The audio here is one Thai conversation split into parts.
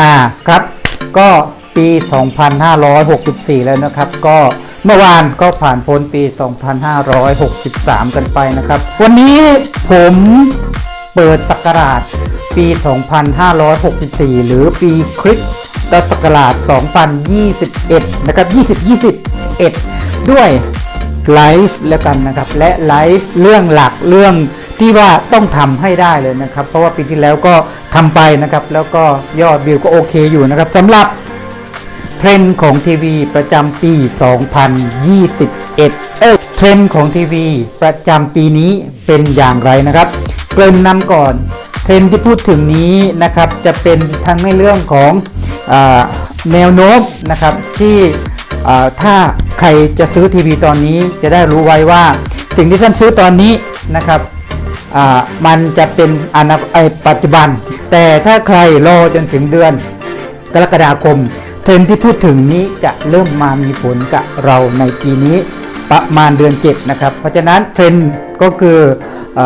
อ่าครับก็ปี 2564 แล้วนะครับ ก็เมื่อวานก็ผ่านพ้นปี 2563 กันไปนะครับ วันนี้ผมเปิดศักราชปี 2564 หรือปีคริสตศักราช 2021 นะครับ 2021 ด้วยไลฟ์แล้วกันนะครับ และไลฟ์เรื่องหลักเรื่อง ที่ว่าต้องทำให้ได้เลยนะครับ เพราะว่าปีที่แล้วก็ทำไปนะครับ แล้วก็ยอดวิวก็โอเคอยู่นะครับสำหรับเทรนด์ของทีวีประจำปี 2021 เอ้ยเทรนด์ของทีวีประจำปีนี้เป็นอย่างไรนะครับ เกริ่นนำก่อน เทรนด์ที่พูดถึงนี้นะครับจะเป็นทั้งในเรื่องของอแนวโน้มนะครับที่ถ้าใครจะซื้อทีวีตอนนี้จะได้รู้ไว้ว่า สิ่งที่ท่านซื้อตอนนี้นะครับ มันจะเป็นอนาไอปัจจุบัน แต่ถ้าใครรอจนถึงเดือน กรกฎาคม เทรนที่พูดถึงนี้จะเริ่มมามีผลกับเราในปีนี้ประมาณเดือน7นะครับ เพราะฉะนั้นเทรนก็คืออ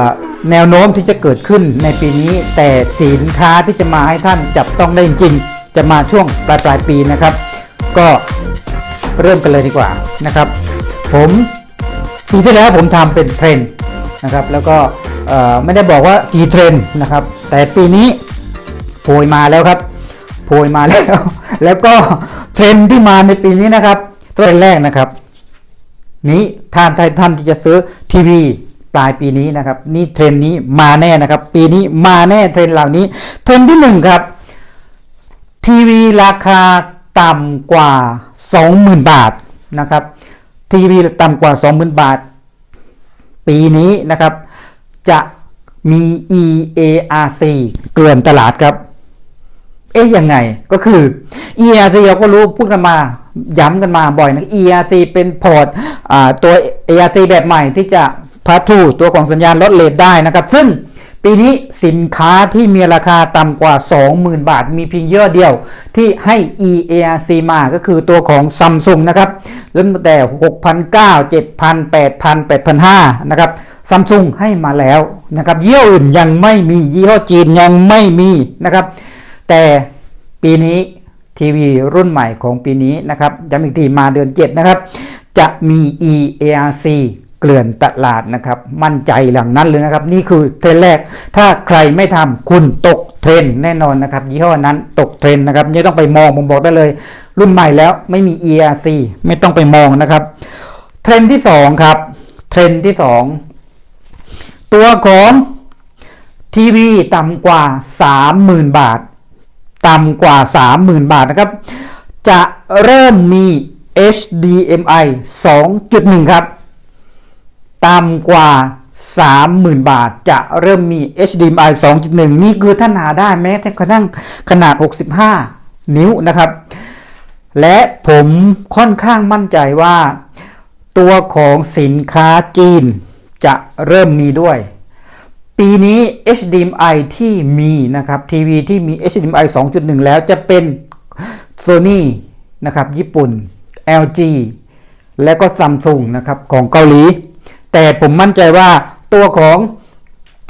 แนวโน้มที่จะเกิดขึ้นในปีนี้ แต่สินค้าที่จะมาให้ท่านจับต้องได้จริง จะมาช่วงปลายปลายปีนะครับ ก็เริ่มกันเลยดีกว่านะครับ ผมปีที่แล้วผมทำเป็นเทรนนะครับ แล้วก็ ไม่ได้บอกว่ากี่เทรนนะครับ แต่ปีนี้โพยมาแล้วครับโพยมาแล้ว แล้วก็เทรนที่มาในปีนี้นะครับเทรนแรกนะครับ นี้ท่านท่านที่จะซื้อทีวีปลายปีนี้นะครับ นี่เทรนนี้มาแน่นะครับ ปีนี้มาแน่เทรนเหล่านี้เทรนที่หนึ่งครับทีวีราคาต่ำกว่า 20,000 บาทนะครับทีวีต่ำกว่า 20,000 บาท ปีนี้นะครับ จะมี EARC เกลื่อนตลาดครับ เอ๊ะยังไงก็คือ ERC เราก็รู้พูดกันมา ย้ำกันมาบ่อยนะ ERC เป็นพอร์ตตัว ERC แบบใหม่ที่จะพัทูตัวของสัญญาณลดเลทได้นะครับ ซึ่ง ปีนี้สินค้าที่มีราคาต่ำกว่า 20,000 บาท มีเพียงเยอะเดียวที่ให้ EARC มาก็คือตัวของ Samsung นะครับเริ่มตั้งแต่ 6,900 7,000 8,000 8,500นะครับ Samsung ให้มาแล้วนะครับยี่ห้ออื่นยังไม่มียี่ห้อจีนยังไม่มีนะครับ แต่ปีนี้ทีวีรุ่นใหม่ของปีนี้นะครับย้ำอีกทีมาเดือน 7 นะครับ จะมี EARC เกลื่อนตลาดนะครับ มั่นใจหลังนั้นเลยนะครับ นี่คือเทรนแรก ถ้าใครไม่ทำคุณตกเทรนแน่นอนนะครับ ยี่ห้อนั้นตกเทรนนะครับไม่ต้องไปมองผมบอกได้เลย รุ่นใหม่แล้วไม่มี ERC ไม่ต้องไปมองนะครับ เทรนที่2ครับเทรนที่ 2 ตัวของทีวีต่ำกว่า 30,000 บาท ต่ำกว่า 30,000 บาทนะครับ จะเริ่มมี HDMI 2.1 ครับ ต่ำกว่า 30,000 บาทจะเริ่มมี HDMI 2.1 นี่คือท่านหาได้แม้แต่กระทั่งขนาด 65 นิ้วนะครับ และผมค่อนข้างมั่นใจว่า ตัวของสินค้าจีนจะเริ่มมีด้วยปีนี้ HDMI ที่มีนะครับทีวีที่มี HDMI 2.1 แล้วจะเป็น Sony นะครับญี่ปุ่น LG และก็ Samsung นะครับของเกาหลี แต่ผมมั่นใจว่าตัวของ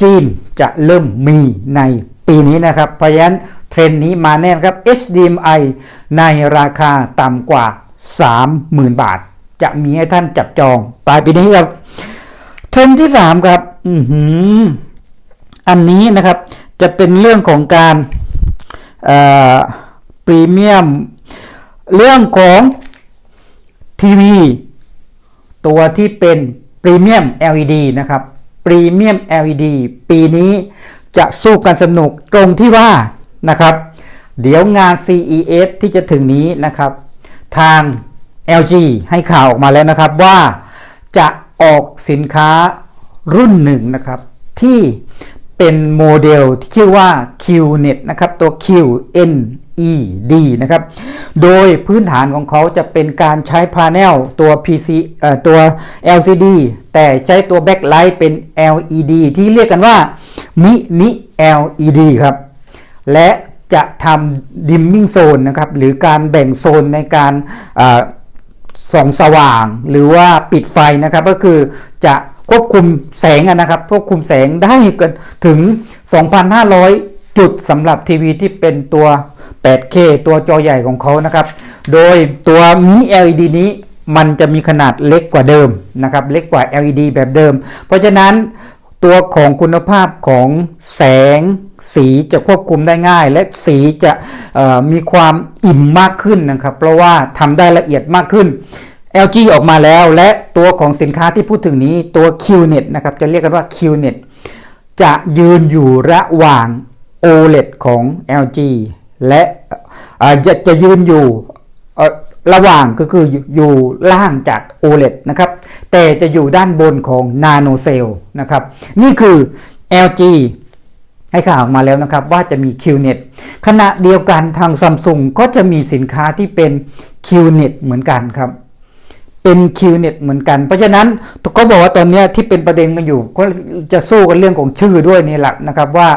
จีนจะเริ่มมีในปีนี้นะครับ เพราะฉะนั้นเทรนด์นี้มาแน่นครับ HDMI ในราคาต่ำกว่า 30,000 บาท จะมีให้ท่านจับจองปลายปีนี้ครับ เทรนด์ที่ 3 ครับอือหืออันนี้นะครับจะเป็นเรื่องของการพรีเมียม เรื่องของทีวี ตัวที่เป็น พรีเมียม LED นะครับพรีเมียม LED ปีนี้จะสู้กันสนุกตรงที่ว่านะครับเดี๋ยวงาน CES ที่จะถึงนี้นะครับ ทาง LG ให้ข่าวออกมาแล้วนะครับว่าจะออกสินค้ารุ่นหนึ่งนะครับ ที่เป็นโมเดลที่ชื่อว่า QNET นะครับ ตัว Qn QNED นะครับ โดยพื้นฐานของเขาจะเป็นการใช้พา n e l ตัว PC ตัว LCD แต่ใช้ตัว backlight เป็น LED ที่เรียกกันว่ามินิ LED ครับ และจะทำ dimming zone นะครับ หรือการแบ่งโซนในการส่องสว่าง หรือว่าปิดไฟนะครับ ก็คือจะควบคุมแสงนะครับ ควบคุมแสงได้กันถึง 2,500 จุดสำหรับทีวีที่เป็นตัว 8K ตัวจอใหญ่ของเขานะครับ โดยตัวมินิ LED นี้มันจะมีขนาดเล็กกว่าเดิมนะครับ เล็กกว่า LED แบบเดิม เพราะฉะนั้นตัวของคุณภาพของแสงสีจะควบคุมได้ง่าย และสีจะมีความอิ่มมากขึ้นนะครับ เพราะว่าทำได้ละเอียดมากขึ้น LG ออกมาแล้วและตัวของสินค้าที่พูดถึงนี้ตัว QNET นะครับ จะเรียกกันว่า QNET จะยืนอยู่ระหว่าง OLED ของ LG และจะจะยืนอยู่ระหว่างก็คืออยู่ล่างจาก OLED นะครับ แต่จะอยู่ด้านบนของ Nano Cell นะครับ นี่คือ LG ให้ข่าวออกมาแล้วนะครับว่าจะมี QNET ขณะเดียวกันทางซัมซุงก็จะมีสินค้าที่เป็น QNET เหมือนกันครับ เป็น QNET เหมือนกัน เพราะฉะนั้นก็บอกว่าตอนนี้ที่เป็นประเด็นกันอยู่ ก็จะสู้กันเรื่องของชื่อด้วยนี่แหละนะครับว่า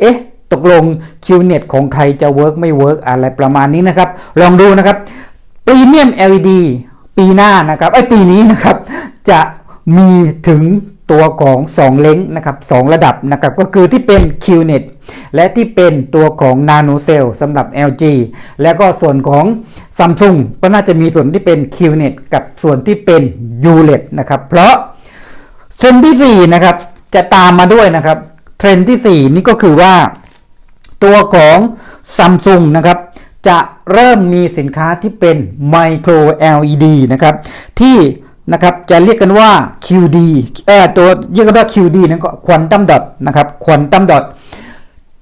เอ๊ะ ตกลง QNET ของใครจะเวิร์กไม่เวิร์กอะไรประมาณนี้นะครับ ลองดูนะครับ Premium LED ปีหน้านะครับไอปีนี้นะครับจะมีถึงตัวของ 2 เล้งนะครับสองระดับนะครับก็คือที่เป็น QNET และที่เป็นตัวของ Nano Cell สำหรับ LG แล้วก็ส่วนของ Samsung ก็น่าจะมีส่วนที่เป็น QNET กับส่วนที่เป็น ULED นะครับ เพราะเทรนที่ 4 นะครับ จะตามมาด้วยนะครับ เทรนที่ 4 นี่ก็คือว่า ตัวของ Samsung นะครับจะเริ่มมีสินค้าที่เป็น Micro LED นะครับที่นะครับจะเรียกกันว่า QD เอ่อตัวเรียกกันว่า QD นั่นก็ Quantum Dot นะครับ Quantum Dot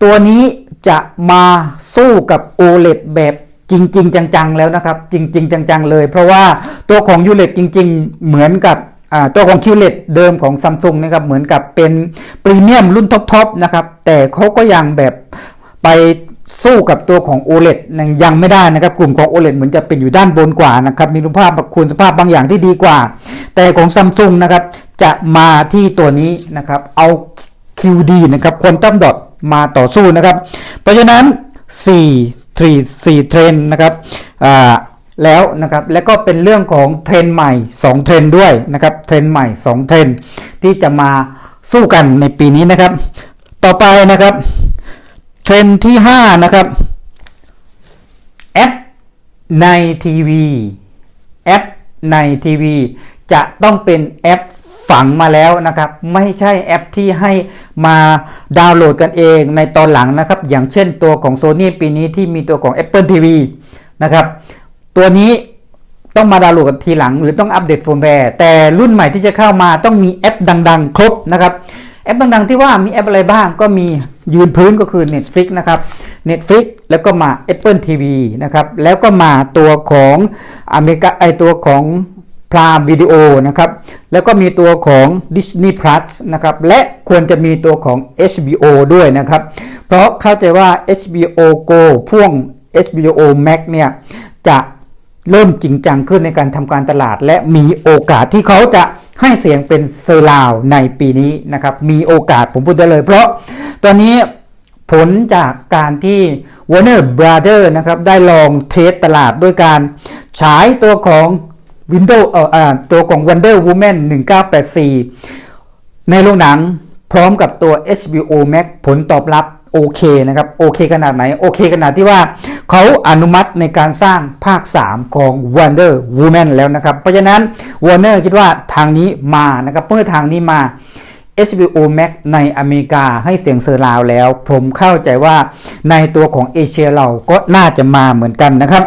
ตัวนี้จะมาสู้กับ OLED แบบจริง ๆ จัง ๆ แล้วนะครับ จริง ๆ จัง ๆ เลย เพราะว่าตัวของ ULED จริง ๆ เหมือนกับตัวของ QLED เดิมของ Samsung นะครับเหมือนกับเป็นพรีเมียมรุ่นท็อปๆนะครับแต่เขาก็ยังแบบ ไปสู้กับตัวของ OLED ยังยังไม่ได้นะครับ กลุ่มของ OLED เหมือนจะเป็นอยู่ด้านบนกว่านะครับ มีคุณภาพคุณสภาพบางอย่างที่ดีกว่า แต่ของ Samsung นะครับ จะมาที่ตัวนี้นะครับ เอา QD นะครับ Quantum Dot มาต่อสู้นะครับ เพราะฉะนั้น 4 3 4เทรนนะครับอ่าแล้วนะครับแล้วก็เป็นเรื่องของเทรนใหม่ 2 เทรนด้วยนะครับเทรนใหม่ 2 เทรนที่จะมาสู้กันในปีนี้นะครับ ต่อไปนะครับ เทรนที่ 5 นะครับ แอปในทีวีแอปในทีวีจะต้องเป็นแอปฝังมาแล้วนะครับ ไม่ใช่แอปที่ให้มาดาวน์โหลดกันเองในตอนหลังนะครับ อย่างเช่นตัวของ Sony ปีนี้ที่มีตัวของ Apple TV นะครับ ตัวนี้ต้องมาดาวน์โหลดกันทีหลัง หรือต้องอัปเดตเฟิร์มแวร์แต่รุ่นใหม่ที่จะเข้ามาต้องมีแอปดัง ๆ ครบนะครับ แอปดังๆที่ว่ามีแอปอะไรบ้างก็มียืนพื้นก็คือ Netflix นะครับ Netflix แล้วก็มา Apple TV นะครับ แล้วก็มาตัวของอเมริกาไอตัวของพรามวิดีโอนะครับ แล้วก็มีตัวของ Disney Plus นะครับ และควรจะมีตัวของ HBO ด้วยนะครับ เพราะเข้าใจว่า HBO Go พ่วง HBO Max เนี่ย จะเริ่มจริงจังขึ้นในการทำการตลาด และมีโอกาสที่เขาจะ ให้เสียงเป็นเซอร์ราวในปีนี้นะครับมีโอกาสผมพูดได้เลย เพราะตอนนี้ผลจากการที่ Warner Brother นะครับได้ลองเทสตลาดด้วยการฉายตัวของ Windows เอ่อตัวของ Wonder Woman 1984 ในโรงหนังพร้อมกับตัว HBO Max ผลตอบรับ โอเคนะครับโอเคขนาดไหน โอเคขนาดที่ว่าเขาอนุมัติในการสร้างภาค 3 ของ Wonder Woman แล้วนะครับ เพราะฉะนั้น Warner คิดว่าทางนี้มานะครับเมื่อทางนี้มา HBO Max ในอเมริกาให้เสียงเซอร์ราวแล้ว ผมเข้าใจว่าในตัวของเอเชียเราก็น่าจะมาเหมือนกันนะครับ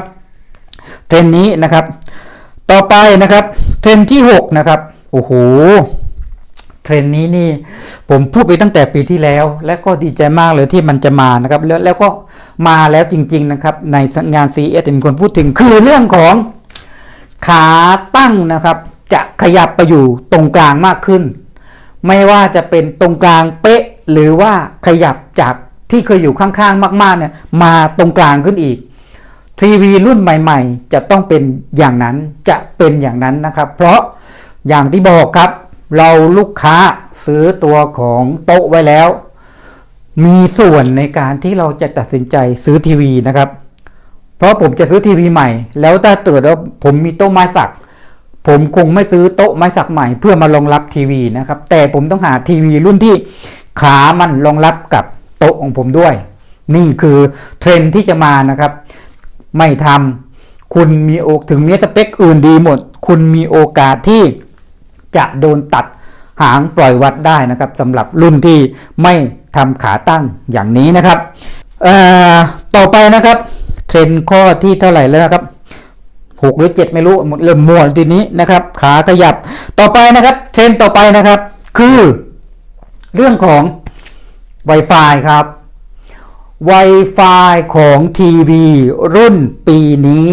เทรนนี้นะครับ ต่อไปนะครับ เทรนที่ 6 นะครับ โอ้โห เทรนด์นี้นี่ผมพูดไปตั้งแต่ปีที่แล้ว และก็ดีใจมากเลยที่มันจะมานะครับ แล้วแล้วก็มาแล้วจริง ๆนะครับ ในงาน CES มีคนพูดถึงคือเรื่องของขาตั้งนะครับ จะขยับไปอยู่ตรงกลางมากขึ้น ไม่ว่าจะเป็นตรงกลางเป๊ะ หรือว่าขยับจากที่เคยอยู่ข้างๆ มากๆเนี่ยมาตรงกลางขึ้นอีกทีวีรุ่นใหม่ ๆ จะต้องเป็นอย่างนั้นจะเป็นอย่างนั้นนะครับ เพราะอย่างที่บอกครับ เราลูกค้าซื้อตัวของโต๊ะไว้แล้ว มีส่วนในการที่เราจะตัดสินใจซื้อทีวีนะครับ เพราะผมจะซื้อทีวีใหม่ แล้วถ้าเกิดว่าผมมีโต๊ะไม้สัก ผมคงไม่ซื้อโต๊ะไม้สักใหม่ เพื่อมารองรับทีวีนะครับ แต่ผมต้องหาทีวีรุ่นที่ขามันรองรับกับโต๊ะของผมด้วย นี่คือเทรนที่จะมานะครับ ไม่ทำคุณมีโอกถึงมีสเปคอื่นดีหมด คุณมีโอกาสที่ จะโดนตัดหางปล่อยวัดได้นะครับสำหรับรุ่นที่ไม่ทำขาตั้งอย่างนี้นะครับต่อไปนะครับเทรนข้อที่เท่าไหร่แล้วนะครับหกหรือเจ็ดไม่รู้หมดเริ่มมั่วทีนี้นะครับ ขาขยับต่อไปนะครับ เทรนต่อไปนะครับ คือเรื่องของ Wi-Fi ครับ Wi-Fi ของทีวีรุ่นปีนี้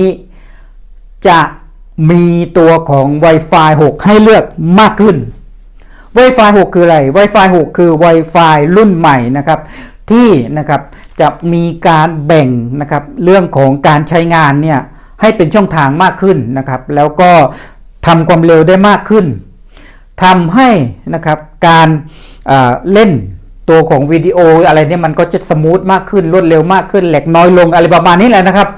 จะ มีตัวของ Wi-Fi 6 ให้เลือกมากขึ้น Wi-Fi 6 คืออะไร Wi-Fi 6 คือ Wi-Fi รุ่นใหม่นะครับ ที่นะครับจะมีการแบ่งนะครับเรื่องของการใช้งานเนี่ยให้เป็นช่องทางมากขึ้นนะครับ แล้วก็ทำความเร็วได้มากขึ้นทำให้นะครับการเอ่อเล่นตัวของวิดีโออะไรเนี่ยมันก็จะสมูทมากขึ้นรวดเร็วมากขึ้นแหลกน้อยลงอะไรประมาณนี้แหละนะครับ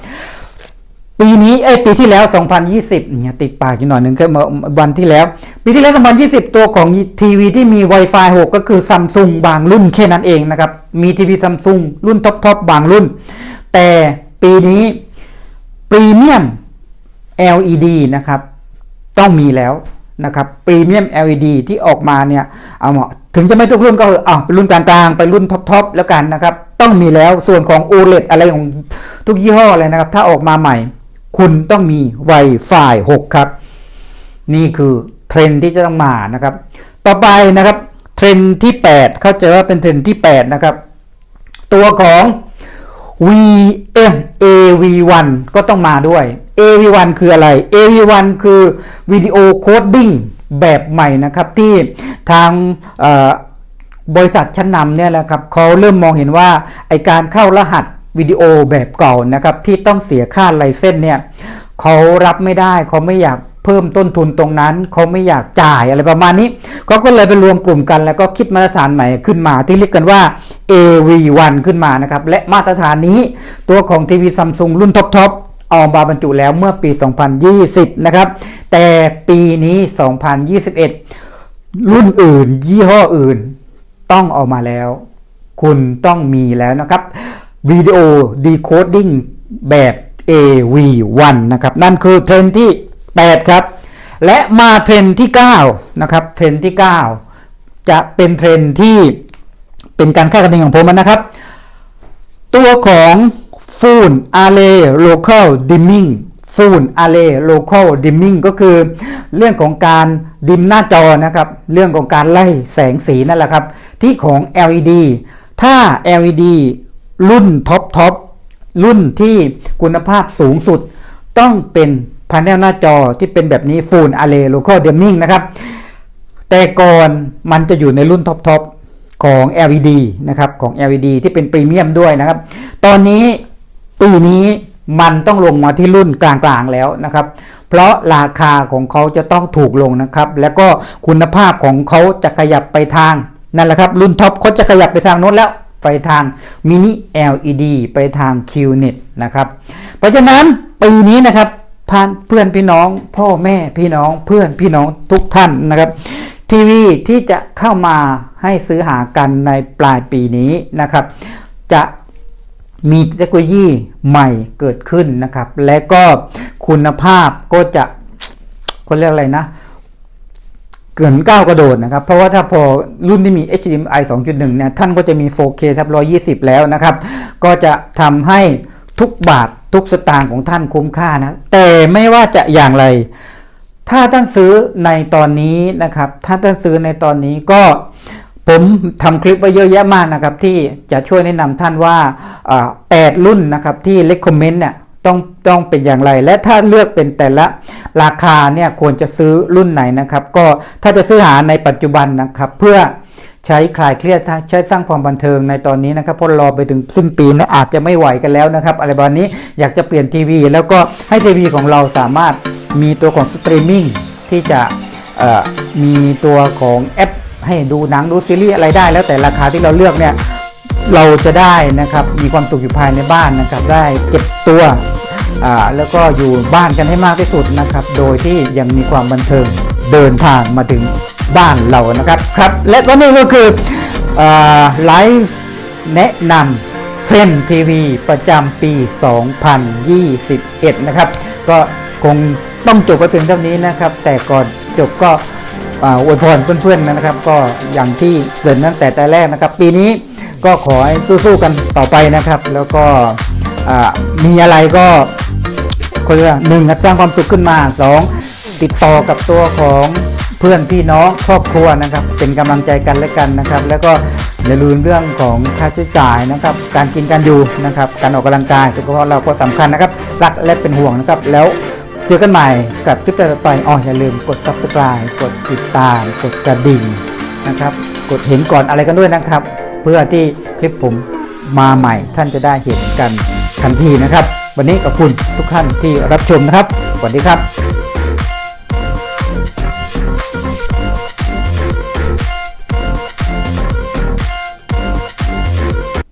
ปีนี้เอ้ปีที่แล้ว 2020เนี่ยติดปากอยู่หน่อยหนึ่งก็เมื่อวันที่แล้ว ปีที่แล้ว 2020 ตัวของทีวีที่มี Wi-Fi 6 ก็คือซัมซุงบางรุ่นแค่นั้นเองนะครับ มีทีวีซัมซุงรุ่นท็อปทบางรุ่น แต่ปีนี้พรีเมียม LED นะครับ ต้องมีแล้วนะครับพรีเมียม LED ที่ออกมาเนี่ยเอาเหมาะถึงจะไม่ทุกรุ่นก็เอออะเป็นรุ่นกลางๆไปรุ่นท็อปๆแล้วกันนะครับ ต้องมีแล้วส่วนของ OLED อะไรของทุกยี่ห้อเลยนะครับ ถ้าออกมาใหม่ คุณต้องมี Wi-Fi 6 ครับ นี่คือเทรนที่จะต้องมานะครับ ต่อไปนะครับเทรนที่ 8 เข้าใจว่าเป็นเทรนที่ 8 นะครับ ตัวของ VM AV1 ก็ต้องมาด้วย AV1 คืออะไร AV1 คือวิดีโอโคดดิ้งแบบใหม่นะครับ ที่ทางบริษัทชั้นนำเนี่ยแหละครับเขาเริ่มมองเห็นว่าไอการเข้ารหัส วิดีโอแบบเก่านะครับที่ต้องเสียค่าไลเส้นเนี่ยเขารับไม่ได้เขาไม่อยากเพิ่มต้นทุนตรงนั้นเขาไม่อยากจ่ายอะไรประมาณนี้เขาก็เลยไปรวมกลุ่มกัน แล้วก็คิดมาตรฐานใหม่ขึ้นมา ที่เรียกกันว่า AV1 ขึ้นมานะครับและมาตรฐานนี้ตัวของทีวีซัมซุงรุ่นท็อปๆออกมาบรรจุแล้วเมื่อปี 2020 นะครับ แต่ปีนี้ 2021 รุ่นอื่น ยี่ห้ออื่น ต้องออกมาแล้ว คุณต้องมีแล้วนะครับ วิดีโอดีโคดดิ้งแบบ AV1 นะครับ นั่นคือเทรนที่ 8 ครับ และมาเทรนที่ 9 นะครับเทรนที่ 9 จะเป็นเทรนที่เป็นการคาดคะเนของผมนะครับ ตัวของฟูนอาร์เรโลเคอลดิมมิ่งฟูนอาร์เรโลเคอลดิมมิ่งก็คือเรื่องของการดิมหน้าจอนะครับ เรื่องของการไล่แสงสีนั่นแหละครับ ที่ของ LED ถ้า LED รุ่นท็อปท็อปรุ่นที่คุณภาพสูงสุด ต้องเป็นพาเนลหน้าจอที่เป็นแบบนี้ Full Array Local Dimming นะครับ แต่ก่อนมันจะอยู่ในรุ่นท็อปทอปของ LED นะครับของ LED ที่เป็นพรีเมียมด้วยนะครับ ตอนนี้ปีนี้มันต้องลงมาที่รุ่นกลางๆแล้วนะครับ เพราะราคาของเขาจะต้องถูกลงนะครับ แล้วก็คุณภาพของเขาจะขยับไปทางนั่นแหละครับ รุ่นท็อปเขาจะขยับไปทางโน้นแล้ว ไปทางมินิ LED ไปทาง QNET นะครับ เพราะฉะนั้นปีนี้นะครับพานเพื่อนพี่น้อง พ่อแม่พี่น้องเพื่อนพี่น้องทุกท่านนะครับ ทีวีที่จะเข้ามาให้ซื้อหากันในปลายปีนี้นะครับ จะมีเทคโนโลยีใหม่เกิดขึ้นนะครับ และก็คุณภาพก็จะเขาเรียกอะไรนะ เกินก้าวกระโดดนะครับ เพราะว่าถ้าพอรุ่นที่มี HDMI 2.1 เนี่ย ท่านก็จะมี 4K ทับ120 แล้วนะครับ ก็จะทำให้ทุกบาททุกสตางค์ของท่านคุ้มค่านะ แต่ไม่ว่าจะอย่างไร ถ้าท่านซื้อในตอนนี้นะครับ ถ้าท่านซื้อในตอนนี้ก็ผมทำคลิปไว้เยอะแยะมากนะครับ ที่จะช่วยแนะนำท่านว่าอ่าแปดรุ่นนะครับที่ recommend เนี่ย ต้องต้องเป็นอย่างไร และถ้าเลือกเป็นแต่ละราคาเนี่ยควรจะซื้อรุ่นไหนนะครับ ก็ถ้าจะซื้อหาในปัจจุบันนะครับ เพื่อใช้คลายเครียดใช้สร้างความบันเทิงในตอนนี้นะครับเพราะรอไปถึงสิ้นปีนะอาจจะไม่ไหวกันแล้วนะครับ อะไรแบบนี้อยากจะเปลี่ยนทีวี แล้วก็ให้ทีวีของเราสามารถมีตัวของสตรีมมิ่งที่จะมีตัวของแอปให้ดูหนังดูซีรีส์อะไรได้ แล้วแต่ราคาที่เราเลือกเนี่ย เราจะได้นะครับมีความสุขอยู่ภายในบ้านนะครับ ได้เก็บตัวอ่าแล้วก็อยู่บ้านกันให้มากที่สุดนะครับ โดยที่ยังมีความบันเทิงเดินทางมาถึงบ้านเรานะครับครับ และก็นี่ก็คือไลฟ์แนะนำเส้นทีวีประจำปี 2021 นะครับ ก็คงต้องจบไปเพียงเท่านี้นะครับ แต่ก่อนจบก็อ่าอวยพรเพื่อนๆนะครับ ก็อย่างที่เกริ่นตั้งแต่แต่แรกนะครับ ปีนี้ ก็ขอให้สู้ๆกันต่อไปนะครับ แล้วก็มีอะไรก็คนละหนึ่งครับสร้างความสุขขึ้นมาสองติดต่อกับตัวของเพื่อนพี่น้องครอบครัวนะครับ เป็นกำลังใจกันและกันนะครับ แล้วก็อย่าลืมเรื่องของค่าใช้จ่ายนะครับ การกินการอยู่นะครับ การออกกำลังกายสุขภาพเราก็สำคัญนะครับ รักและเป็นห่วงนะครับ แล้วเจอกันใหม่กับคลิปต่อไปอ๋ออย่าลืมกด subscribe กดติดตาม กดกระดิ่งนะครับ กดเห็นก่อนอะไรกันด้วยนะครับ เพื่อที่คลิปผมมาใหม่ท่านจะได้เห็นกันทันทีนะครับ วันนี้ขอบคุณทุกท่านที่รับชมนะครับสวัสดีครับ